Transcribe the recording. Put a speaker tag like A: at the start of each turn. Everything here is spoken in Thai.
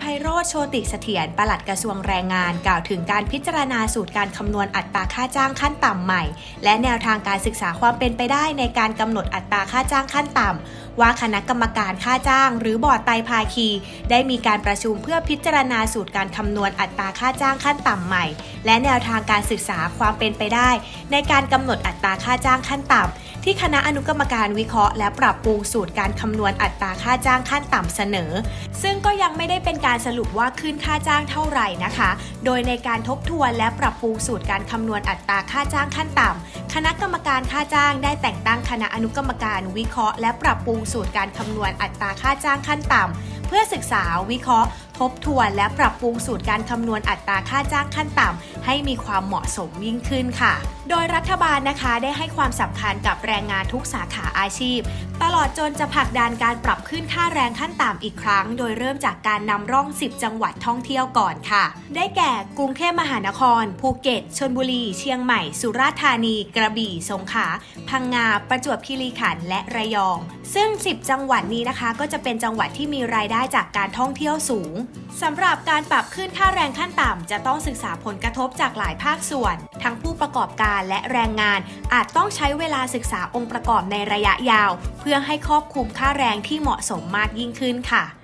A: ไพโรธโชติเสถียรปลัดกระทรวงแรงงาน กล่าวถึงการพิจารณาสูตรการคำนวณอัตราค่าจ้างขั้นต่ำใหม่ และแนวทางการศึกษาความเป็นไปได้ในการกำหนดอัตราค่าจ้างขั้นต่ำ ว่าคณะกรรมการค่าจ้าง หรือบอร์ดไตรภาคี ได้มีการประชุมเพื่อพิจารณาสูตรการคำนวณอัตราค่าจ้างขั้นต่ำใหม่ และแนวทางการศึกษาความเป็นไปได้ ในการกำหนดอัตราค่าจ้างขั้นต่ำ ที่คณะอนุกรรมการวิเคราะห์ และปรับปรุงสูตรการคำนวณอัตราค่าจ้างขั้นต่ำเสนอ ซึ่งก็ยังไม่ได้เป็นการสรุปว่าขึ้นค่าจ้างเท่าไหร่นะคะ โดยในการทบทวนและปรับปรุงสูตรการคำนวณอัตราค่าจ้างขั้นต่ำคณะกรรมการค่าจ้างได้แต่งตั้งคณะอนุกรรมการวิเคราะห์ และปรับปรุงสูตรการคำนวณอัตราค่าจ้างขั้นต่ำเพื่อศึกษาวิเคราะห์ ทบทวนและปรับปรุงสูตรการคำนวณอัตราค่าจ้างขั้นต่ำให้มีความเหมาะสมยิ่งขึ้นค่ะ โดยรัฐบาลนะคะได้ให้ความสำคัญกับแรงงานทุกสาขาอาชีพ ตลอดจนจะผลักดันการปรับขึ้นค่าแรงขั้นต่ำอีกครั้ง โดยเริ่มจากการนำร่อง 10 จังหวัดท่องเที่ยวก่อนค่ะ ได้แก่กรุงเทพมหานคร ภูเก็ตชนบุรี เชียงใหม่ สุราษฎร์ธานี กระบี่ สงขลา พังงา ประจวบคีรีขันธ์และระยอง ซึ่ง 10 จังหวัดนี้นะคะ ก็จะเป็นจังหวัดที่มีรายได้จากการท่องเที่ยวสูงสำหรับการปรับขึ้นค่าแรงขั้นต่ำ จะต้องศึกษาผลกระทบจากหลายภาคส่วน ทั้งผู้ประกอบการและแรงงาน อาจต้องใช้เวลาศึกษาองค์ประกอบในระยะยาว เพื่อให้ครอบคลุมค่าแรงที่เหมาะสมมากยิ่งขึ้นค่ะ